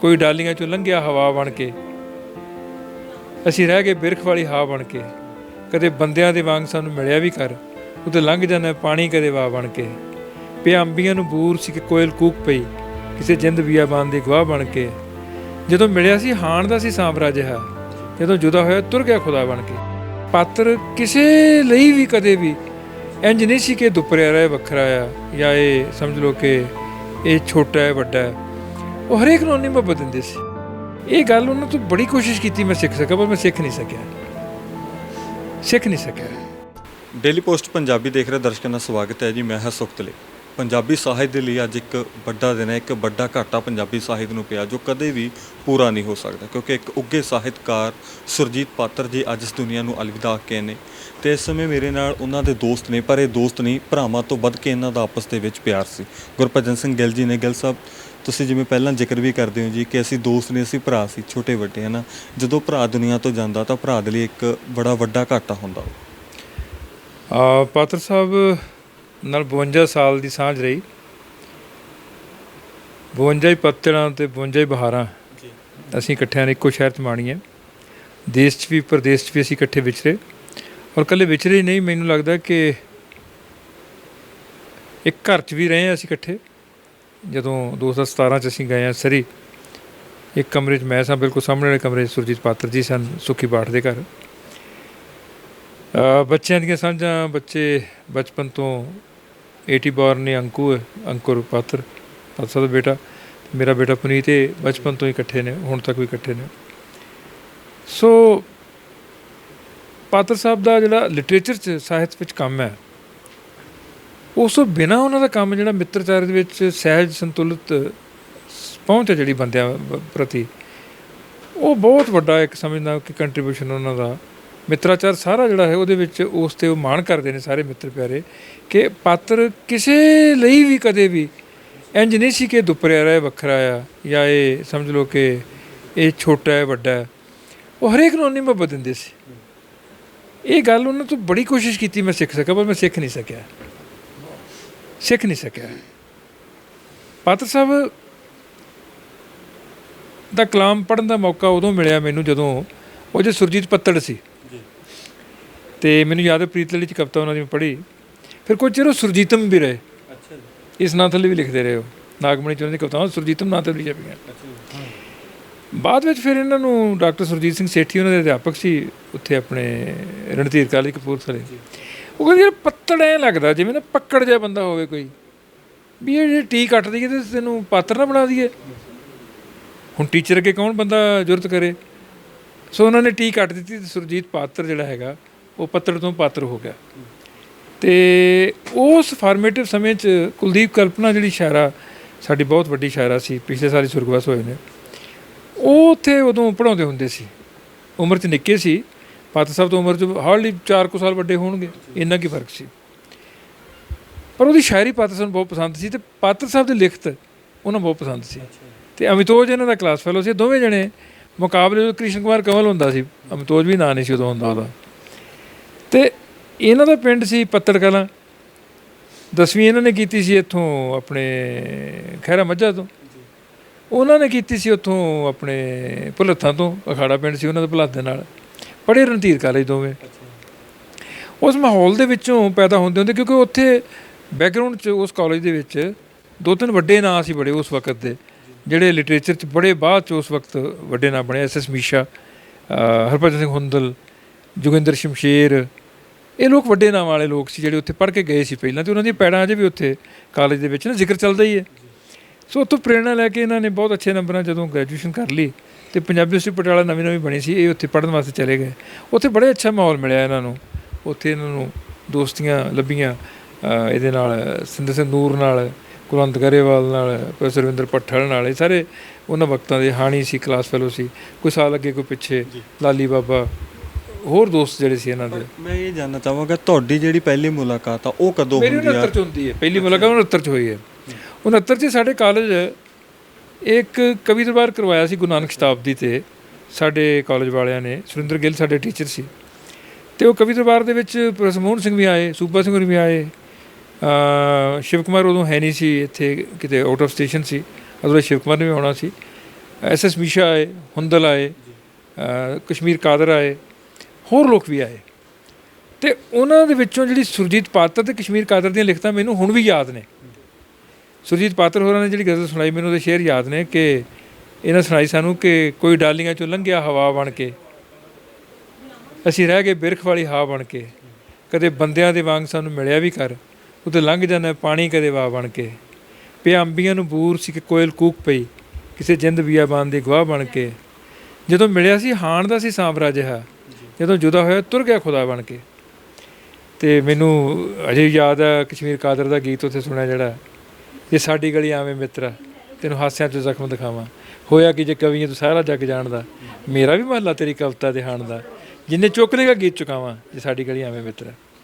ਕੋਈ ਡਾਲੀਆਂ ਚੋਂ ਲੰਘਿਆ ਹਵਾ ਬਣ ਕੇ। ਅਸੀਂ ਰਹਿ ਗਏ ਬਿਰਖ ਵਾਲੀ ਹਵਾ ਬਣ ਕੇ। ਕਦੇ ਬੰਦਿਆਂ ਦੇ ਵਾਂਗ ਸਾਨੂੰ ਮਿਲਿਆ ਵੀ ਕਰ ਉਤੇ ਲੰਘ ਜਾਂਦਾ ਪਾਣੀ ਕਦੇ ਵਾ ਬਣ ਕੇ। ਪਿਆ ਅੰਬੀਆਂ ਨੂੰ ਬੂਰ ਸੀ ਕਿ ਕੋਇਲ ਕੂਕ ਪਈ, ਕਿਸੇ ਜਿੰਦ ਬਿਆਬਾਨ ਦੀ ਗਵਾਹ ਬਣ ਕੇ। ਜਦੋਂ ਮਿਲਿਆ ਸੀ, ਹਾਣ ਦਾ ਸੀ ਸਾਮਰਾਜ ਹੈ। ਜਦੋਂ ਜੁਦਾ ਹੋਇਆ, ਤੁਰ ਗਿਆ ਖੁਦਾ ਬਣ ਕੇ। ਪਾਤਰ ਕਿਸੇ ਲਈ ਵੀ ਕਦੇ ਵੀ ਇੰਜ ਨਹੀਂ ਸੀ ਕਿ ਦੁਪਰਿਆ ਰਹੇ ਵੱਖਰਾ ਆ, ਜਾਂ ਇਹ ਸਮਝ ਲਓ ਕਿ ਇਹ ਛੋਟਾ ਹੈ, ਵੱਡਾ ਹੈ। ਉਹ ਹਰੇਕ ਨੂੰ ਨਹੀਂ ਮੁਹੱਬਤ ਦਿੰਦੇ ਸੀ। ਇਹ ਗੱਲ ਉਹਨਾਂ ਤੋਂ ਬੜੀ ਕੋਸ਼ਿਸ਼ ਕੀਤੀ ਮੈਂ ਸਿੱਖ ਸਕਾਂ, ਪਰ ਮੈਂ ਸਿੱਖ ਨਹੀਂ ਸਕਿਆ। ਸਿੱਖ ਨਹੀਂ ਸਕਿਆ। ਡੇਲੀ ਪੋਸਟ ਪੰਜਾਬੀ ਦੇਖ ਰਹੇ ਦਰਸ਼ਕਾਂ ਦਾ ਸਵਾਗਤ ਹੈ ਜੀ, ਮੈਂ ਹਾਂ ਸੁਖਤਲੇ ਪੰਜਾਬੀ ਸਾਹਿਤ ਦੇ ਲਈ ਅੱਜ ਇੱਕ ਵੱਡਾ ਦਿਨ ਹੈ, ਇੱਕ ਵੱਡਾ ਘਾਟਾ ਪੰਜਾਬੀ ਸਾਹਿਤ ਨੂੰ ਪਿਆ, ਜੋ ਕਦੇ ਵੀ ਪੂਰਾ ਨਹੀਂ ਹੋ ਸਕਦਾ, ਕਿਉਂਕਿ ਇੱਕ ਉੱਗੇ ਸਾਹਿਤਕਾਰ ਸੁਰਜੀਤ ਪਾਤਰ ਜੀ ਅੱਜ ਇਸ ਦੁਨੀਆ ਨੂੰ ਅਲਵਿਦਾ ਆਖੇ ਨੇ ਤੇ ਇਸ ਸਮੇਂ ਮੇਰੇ ਨਾਲ ਉਹਨਾਂ ਦੇ ਦੋਸਤ ਨੇ, ਪਰ ਇਹ ਦੋਸਤ ਨਹੀਂ, ਭਰਾਵਾਂ ਤੋਂ ਵੱਧ ਕੇ ਇਹਨਾਂ ਦਾ ਆਪਸ ਦੇ ਵਿੱਚ ਪਿਆਰ ਸੀ। ਗੁਰਭਜਨ ਸਿੰਘ ਗਿੱਲ ਜੀ ਨੇ, ਗਿੱਲ ਸਾਹਿਬ, ਤੁਸੀਂ ਜਿਵੇਂ ਪਹਿਲਾਂ ਜ਼ਿਕਰ ਵੀ ਕਰਦੇ ਹੋ ਜੀ ਕਿ ਅਸੀਂ ਦੋਸਤ ਨੇ, ਅਸੀਂ ਭਰਾ ਸੀ, ਛੋਟੇ ਵੱਡੇ, ਹਨਾ? ਜਦੋਂ ਭਰਾ ਦੁਨੀਆ ਤੋਂ ਜਾਂਦਾ ਤਾਂ ਭਰਾ ਦੇ ਲਈ ਇੱਕ ਬੜਾ ਵੱਡਾ ਘਾਟਾ ਹੁੰਦਾ। ਆ ਪਾਤਰ ਸਾਹਿਬ ਨਾਲ 52 ਸਾਲ ਦੀ ਸਾਂਝ ਰਹੀ। 52 ਹੀ ਪੱਤੜਾਂ ਤੇ 52 ਹੀ ਬਹਾਰਾਂ। ਜੀ। ਅਸੀਂ ਇਕੱਠਿਆਂ ਨੇ ਇੱਕੋ ਸ਼ਹਿਰ 'ਚ ਮਾਣੀ ਹੈ। ਦੇਸ਼ 'ਚ ਵੀ ਪ੍ਰਦੇਸ਼ 'ਚ ਵੀ ਅਸੀਂ ਇਕੱਠੇ ਵਿਚਰੇ। ਔਰ ਇਕੱਲੇ ਵਿਚਰੇ ਹੀ ਨਹੀਂ ਮੈਨੂੰ ਲੱਗਦਾ ਕਿ ਇੱਕ ਘਰ 'ਚ ਵੀ ਰਹੇ ਹਾਂ ਅਸੀਂ ਇਕੱਠੇ। ਜਦੋਂ 2017 'ਚ ਅਸੀਂ ਗਏ ਹਾਂ ਸਰੀ ਇੱਕ ਕਮਰੇ 'ਚ ਮੈਂ ਸਾਂ ਬਿਲਕੁਲ ਸਾਹਮਣੇ ਵਾਲੇ ਕਮਰੇ 'ਚ ਸੁਰਜੀਤ ਪਾਤਰ ਜੀ ਸਨ ਸੁਖੀ ਬਾਠ ਦੇ ਘਰ। ਬੱਚਿਆਂ ਦੀਆਂ ਸਾਂਝਾਂ ਬੱਚੇ ਬਚਪਨ ਤੋਂ ਏਟੀ ਬੋਰਨ ਨੇ ਅੰਕੂ ਹੈ ਅੰਕੁਰ ਪਾਤਰ ਪਾਤਰ ਸਾਹਿਬ ਦਾ ਬੇਟਾ, ਮੇਰਾ ਬੇਟਾ ਪੁਨੀਤ, ਇਹ ਬਚਪਨ ਤੋਂ ਹੀ ਇਕੱਠੇ ਨੇ, ਹੁਣ ਤੱਕ ਵੀ ਇਕੱਠੇ ਨੇ। ਸੋ ਪਾਤਰ ਸਾਹਿਬ ਦਾ ਜਿਹੜਾ ਲਿਟਰੇਚਰ ਚ, ਸਾਹਿਤ ਵਿੱਚ ਕੰਮ ਹੈ, ਉਸ ਤੋਂ ਬਿਨਾ ਉਹਨਾਂ ਦਾ ਕੰਮ ਜਿਹੜਾ ਮਿੱਤਰਚਾਰ ਦੇ ਵਿੱਚ ਸਹਿਜ, ਸੰਤੁਲਿਤ ਪਹੁੰਚ ਹੈ ਜਿਹੜੀ ਬੰਦਿਆਂ ਪ੍ਰਤੀ, ਉਹ ਬਹੁਤ ਵੱਡਾ ਇੱਕ ਸਮਝਦਾ ਕਿ ਕੰਟਰੀਬਿਊਸ਼ਨ ਉਹਨਾਂ ਦਾ ਮਿੱਤਰਾਚਾਰ ਸਾਰਾ ਜਿਹੜਾ ਹੈ ਉਹਦੇ ਵਿੱਚ ਉਸ ਤੇ ਉਹ ਮਾਣ ਕਰਦੇ ਨੇ ਸਾਰੇ ਮਿੱਤਰ ਪਿਆਰੇ, ਕਿ ਪਾਤਰ ਕਿਸੇ ਲਈ ਵੀ ਕਦੇ ਵੀ ਇੰਜ ਨਹੀਂ ਸੀ ਕਿ ਦੁਪਰਿਆ ਰਹੇ ਵੱਖਰਾ ਆ ਜਾਂ ਇਹ ਸਮਝ ਲਓ ਕਿ ਇਹ ਛੋਟਾ ਹੈ, ਵੱਡਾ ਹੈ। ਉਹ ਹਰੇਕ ਨੂੰ ਨਹੀਂ ਮੁਹੱਬਤ ਦਿੰਦੇ ਸੀ। ਇਹ ਗੱਲ ਉਹਨਾਂ ਤੋਂ ਬੜੀ ਕੋਸ਼ਿਸ਼ ਕੀਤੀ ਮੈਂ ਸਿੱਖ ਸਕਾਂ, ਪਰ ਮੈਂ ਸਿੱਖ ਨਹੀਂ ਸਕਿਆ। ਸਿੱਖ ਨਹੀਂ ਸਕਿਆ। ਪਾਤਰ ਸਾਹਿਬ ਦਾ ਕਲਾਮ ਪੜਨ ਦਾ ਮੌਕਾ ਉਦੋਂ ਮਿਲਿਆ ਮੈਨੂੰ ਜਦੋਂ ਉਹ ਜੇ ਸੁਰਜੀਤ ਪੱਤੜ ਸੀ। ਤੇ ਮੈਨੂੰ ਯਾਦ ਹੈ ਪ੍ਰੀਤ ਲੜੀ ਚ ਕਵਿਤਾ ਉਹਨਾਂ ਦੀ ਮੈਂ ਪੜ੍ਹੀ। ਫਿਰ ਕੁਝ ਚਿਰ ਉਹ ਸੁਰਜੀਤਮ ਵੀ ਰਹੇ। ਅੱਛਾ ਇਸ ਨਾਂ ਥੱਲੇ ਵੀ ਲਿਖਦੇ ਰਹੇ ਉਹ। ਨਾਗਮਣੀ ਚੋਂ ਦੀ ਕਵਿਤਾਵਾਂ ਸੁਰਜੀਤਮ ਨਾਂ ਤੇ ਅੱਛਾ ਜੀ ਬਾਅਦ ਵਿੱਚ ਫਿਰ ਇਹਨਾਂ ਨੂੰ ਡਾਕਟਰ ਸੁਰਜੀਤ ਸਿੰਘ ਸੇਠੀ ਉਹਨਾਂ ਦੇ ਅਧਿਆਪਕ ਸੀ ਉੱਥੇ ਆਪਣੇ ਰਣਧੀਰ ਕਾਲਜ ਕਪੂਰਥਲੇ। ਉਹ ਕਹਿੰਦੇ ਯਾਰ ਪੱਤੜ ਐ ਲੱਗਦਾ ਜਿਵੇਂ ਨਾ ਪੱਕੜ ਜਿਹਾ ਬੰਦਾ ਹੋਵੇ ਕੋਈ। ਵੀ ਇਹ ਜੇ ਟੀ ਕੱਟ ਦਈਏ ਤੇ ਤੈਨੂੰ ਪਾਤਰ ਨਾ ਬਣਾ ਦਈਏ। ਹੁਣ ਟੀਚਰ ਅੱਗੇ ਕੌਣ ਬੰਦਾ ਜੁਰਤ ਕਰੇ? ਸੋ ਉਹਨਾਂ ਨੇ ਟੀ ਕੱਟ ਦਿੱਤੀ ਤੇ ਸੁਰਜੀਤ ਪਾਤਰ ਜਿਹੜਾ ਹੈਗਾ ਉਹ ਪੱਤੜ ਤੋਂ ਪਾਤਰ ਹੋ ਗਿਆ। ਤੇ ਉਸ ਫਾਰਮੇਟਿਵ ਸਮੇਂ 'ਚ ਕੁਲਦੀਪ ਕਲਪਨਾ ਜਿਹੜੀ ਸ਼ਾਇਰਾ, ਸਾਡੀ ਬਹੁਤ ਵੱਡੀ ਸ਼ਾਇਰਾ ਸੀ, ਪਿਛਲੇ ਸਾਲ ਹੀ ਸੁਰਗਵਾਸ ਹੋਏ ਨੇ। ਉਹ ਉੱਥੇ ਉਦੋਂ ਪੜਾਉਂਦੇ ਹੁੰਦੇ ਸੀ। ਉਮਰ 'ਚ ਨਿੱਕੇ ਸੀ। ਪਾਤਰ ਸਾਹਿਬ ਤੋਂ ਉਮਰ 'ਚ ਹਾਰਡਲੀ 4 ਕੁ ਸਾਲ ਵੱਡੇ ਹੋਣਗੇ। ਇੰਨਾ ਕੀ ਫ਼ਰਕ ਸੀ। ਪਰ ਉਹਦੀ ਸ਼ਾਇਰੀ ਪਾਤਰ ਸਾਹਿਬ ਨੂੰ ਬਹੁਤ ਪਸੰਦ ਸੀ ਤੇ ਪਾਤਰ ਸਾਹਿਬ ਦੀ ਲਿਖਤ ਉਹਨਾਂ ਨੂੰ ਬਹੁਤ ਪਸੰਦ ਸੀ। ਤੇ ਅਮਿਤੋਜ ਇਹਨਾਂ ਦਾ ਕਲਾਸ ਫੈਲੋ ਸੀ। ਦੋਵੇਂ ਜਣੇ ਮੁਕਾਬਲੇ ਵਿੱਚ ਕ੍ਰਿਸ਼ਨ ਕੁਮਾਰ ਕਮਲ ਹੁੰਦਾ ਸੀ। ਅਮਿਤੋਜ ਵੀ ਨਾਂ ਨਹੀਂ ਸੀ ਉਦੋਂ ਹੁੰਦਾ ਉਹਦਾ। ਤੇ ਇਹਨਾਂ ਦਾ ਪਿੰਡ ਸੀ ਪੱਤੜ ਕਲਾਂ ਦਸਵੀਂ ਇਹਨਾਂ ਨੇ ਕੀਤੀ ਸੀ ਇੱਥੋਂ ਆਪਣੇ ਖੈਰਾ ਮੱਝਾ ਤੋਂ। ਉਹਨਾਂ ਨੇ ਕੀਤੀ ਸੀ ਉੱਥੋਂ ਆਪਣੇ ਭੁਲੱਥਾਂ ਤੋਂ, ਅਖਾੜਾ ਪਿੰਡ ਸੀ ਉਹਨਾਂ ਦੇ ਭੁਲੱਥ ਦੇ ਨਾਲ। ਪੜ੍ਹੇ ਰਣਧੀਰ ਕਾਲਜ ਦੋਵੇਂ। ਉਸ ਮਾਹੌਲ ਦੇ ਵਿੱਚੋਂ ਪੈਦਾ ਹੁੰਦੇ ਹੁੰਦੇ, ਕਿਉਂਕਿ ਉੱਥੇ ਬੈਕਗ੍ਰਾਉਂਡ 'ਚ ਉਸ ਕਾਲਜ ਦੇ ਵਿੱਚ ਦੋ ਤਿੰਨ ਵੱਡੇ ਨਾਂ ਸੀ ਬੜੇ ਉਸ ਵਕਤ ਦੇ, ਜਿਹੜੇ ਲਿਟਰੇਚਰ 'ਚ ਬੜੇ ਬਾਅਦ 'ਚ ਉਸ ਵਕਤ ਵੱਡੇ ਨਾਂ ਬਣੇ। ਐਸ ਐਸ ਮੀਸ਼ਾ ਹਰਭਜਨ ਸਿੰਘ ਹੁੰਦਲ, ਜੋਗਿੰਦਰ ਸ਼ਮਸ਼ੇਰ ਇਹ ਲੋਕ ਵੱਡੇ ਨਾਂ ਵਾਲੇ ਲੋਕ ਸੀ ਜਿਹੜੇ ਉੱਥੇ ਪੜ੍ਹ ਕੇ ਗਏ ਸੀ ਪਹਿਲਾਂ ਤੇ ਉਹਨਾਂ ਦੀਆਂ ਪੈੜਾਂ ਅਜੇ ਵੀ ਉੱਥੇ ਕਾਲਜ ਦੇ ਵਿੱਚ ਨਾ ਜ਼ਿਕਰ ਚੱਲਦਾ ਹੀ ਹੈ। ਸੋ ਉੱਥੋਂ ਪ੍ਰੇਰਣਾ ਲੈ ਕੇ ਇਹਨਾਂ ਨੇ ਬਹੁਤ ਅੱਛੇ ਨੰਬਰਾਂ ਜਦੋਂ ਗ੍ਰੈਜੂਏਸ਼ਨ ਕਰ ਲਈ ਤੇ ਪੰਜਾਬੀ ਯੂਨੀਵਰਸਿਟੀ ਪਟਿਆਲਾ ਨਵੀਂ ਨਵੀਂ ਬਣੀ ਸੀ ਇਹ ਉੱਥੇ ਪੜ੍ਹਨ ਵਾਸਤੇ ਚਲੇ ਗਏ। ਉੱਥੇ ਬੜੇ ਅੱਛਾ ਮਾਹੌਲ ਮਿਲਿਆ ਇਹਨਾਂ ਨੂੰ। ਉੱਥੇ ਇਹਨਾਂ ਨੂੰ ਦੋਸਤੀਆਂ ਲੱਭੀਆਂ ਇਹਦੇ ਨਾਲ ਸਿੰਦਰ ਸਿੰਘ ਨੂਰ ਨਾਲ ਕੁਲਵੰਤ ਗਰੇਵਾਲ ਨਾਲ ਪ੍ਰੋਫੈਸਰ ਰਵਿੰਦਰ ਪੱਠਲ ਨਾਲ ਇਹ ਸਾਰੇ ਉਹਨਾਂ ਵਕਤਾਂ ਦੇ ਹਾਣੀ ਸੀ ਕਲਾਸ ਫੈਲੋ ਸੀ। ਕੋਈ ਸਾਲ ਅੱਗੇ ਕੋਈ ਪਿੱਛੇ ਲਾਲੀ ਬਾਬਾ ਹੋਰ ਦੋਸਤ ਜਿਹੜੇ ਸੀ ਇਹਨਾਂ ਦੇ? ਮੈਂ ਇਹ ਜਾਨਣਾ ਚਾਹਾਂਗਾ ਤੁਹਾਡੀ ਜਿਹੜੀ ਪਹਿਲੀ ਮੁਲਾਕਾਤ ਆ ਉਹ ਕਦੋਂ ਮੇਰੀ ਹੁੰਦੀ ਆ? 69 ਚ ਹੁੰਦੀ ਹੈ। ਪਹਿਲੀ ਮੁਲਾਕਾਤ 69 ਚ ਹੋਈ ਹੈ। 69 ਚ ਸਾਡੇ ਕਾਲਜ ਇੱਕ ਕਵੀ ਦਰਬਾਰ ਕਰਵਾਇਆ ਸੀ ਗੁਰੂ ਨਾਨਕ ਸ਼ਤਾਬਦੀ ਤੇ। ਸਾਡੇ ਕਾਲਜ ਵਾਲਿਆਂ ਨੇ ਸੁਰਿੰਦਰ ਗਿੱਲ ਸਾਡੇ ਟੀਚਰ ਸੀ। ਤੇ ਉਹ ਕਵੀ ਦਰਬਾਰ ਦੇ ਵਿੱਚ ਪ੍ਰੋਫੈਸਰ ਮੋਹਨ ਸਿੰਘ ਵੀ ਆਏ ਸੂਬਾ ਸਿੰਘ ਵੀ ਆਏ। ਅ ਸ਼ਿਵ ਕੁਮਾਰ ਉਦੋਂ ਹੈ ਨਹੀਂ ਸੀ ਇੱਥੇ ਕਿਤੇ ਆਊਟ ਆਫ ਸਟੇਸ਼ਨ ਸੀ। ਅਦਰਵਾਇਜ਼ ਸ਼ਿਵ ਕੁਮਾਰ ਨੇ ਵੀ ਆਉਣਾ ਸੀ। ਐਸ ਐਸ ਮੀਸ਼ਾ ਆਏ ਹੁੰਦਲ ਆਏ। ਕਸ਼ਮੀਰ ਕਾਦਰ ਆਏ। ਹੋਰ ਲੋਕ ਵੀ ਆਏ। ਤੇ ਉਹਨਾਂ ਦੇ ਵਿੱਚੋਂ ਜਿਹੜੀ ਸੁਰਜੀਤ ਪਾਤਰ ਤੇ ਕਸ਼ਮੀਰ ਕਾਦਰ ਦੀਆਂ ਲਿਖਤਾਂ ਮੈਨੂੰ ਹੁਣ ਵੀ ਯਾਦ ਨੇ। ਸੁਰਜੀਤ ਪਾਤਰ ਹੋਰਾਂ ਨੇ ਜਿਹੜੀ ਗਜ਼ਲ ਸੁਣਾਈ, ਮੈਨੂੰ ਉਹਦੇ ਸ਼ੇਰ ਯਾਦ ਨੇ ਕਿ ਇਹਨਾਂ ਸੁਣਾਈ ਸਾਨੂੰ ਕਿ ਕੋਈ ਡਾਲੀਆਂ ਚੋਂ ਲੰਘਿਆ ਹਵਾ ਬਣ ਕੇ। ਅਸੀਂ ਰਹਿ ਗਏ ਬਿਰਖ ਵਾਲੀ ਹਵਾ ਬਣ ਕੇ। ਕਦੇ ਬੰਦਿਆਂ ਦੇ ਵਾਂਗ ਸਾਨੂੰ ਮਿਲਿਆ ਵੀ ਕਰ ਉਤੇ ਲੰਘ ਜਾਂਦਾ ਪਾਣੀ ਕਦੇ ਵਾ ਬਣ ਕੇ। ਪਿਆ ਅੰਬੀਆਂ ਨੂੰ ਬੂਰ ਸੀ ਕਿ ਕੋਇਲ ਕੂਕ ਪਈ, ਕਿਸੇ ਜਿੰਦ ਬਿਆਬਾਨ ਦੀ ਗਵਾਹ ਬਣ ਕੇ। ਜਦੋਂ ਮਿਲਿਆ ਸੀ, ਹਾਣ ਦਾ ਸੀ ਸਾਂਵਰਾ ਜਿਹਾ ਜਦੋਂ ਜੁਦਾ ਹੋਇਆ, ਤੁਰ ਗਿਆ ਖੁਦਾ ਬਣ ਕੇ। ਤੇ ਮੈਨੂੰ ਅਜੇ ਵੀ ਯਾਦ ਆ, ਕਸ਼ਮੀਰ ਕਾਦਰ ਦਾ ਗੀਤ ਉੱਥੇ ਸੁਣਿਆ ਜਿਹੜਾ ਇਹ ਸਾਡੀ ਗਲੀ ਆਵੇਂ ਮਿੱਤਰਾ, ਤੈਨੂੰ ਹਾਸਿਆਂ 'ਚ ਜ਼ਖਮ ਦਿਖਾਵਾਂ। ਹੋਇਆ ਕਿ ਜੇ ਕਵੀਆਂ ਤੂੰ ਸਾਰਾ ਜੱਗ ਜਾਣਦਾ, ਮੇਰਾ ਵੀ ਮਹੱਲਾ ਤੇਰੀ ਕਵਿਤਾ ਦੇ ਹਾਣ ਦਾ ਜਿੰਨੇ ਚੁੱਕ ਲੇਗਾ ਗੀਤ ਚੁਕਾਵਾਂ, ਜੇ ਸਾਡੀ ਗਲੀ ਆਵੇਂ ਮਿੱਤਰਾ।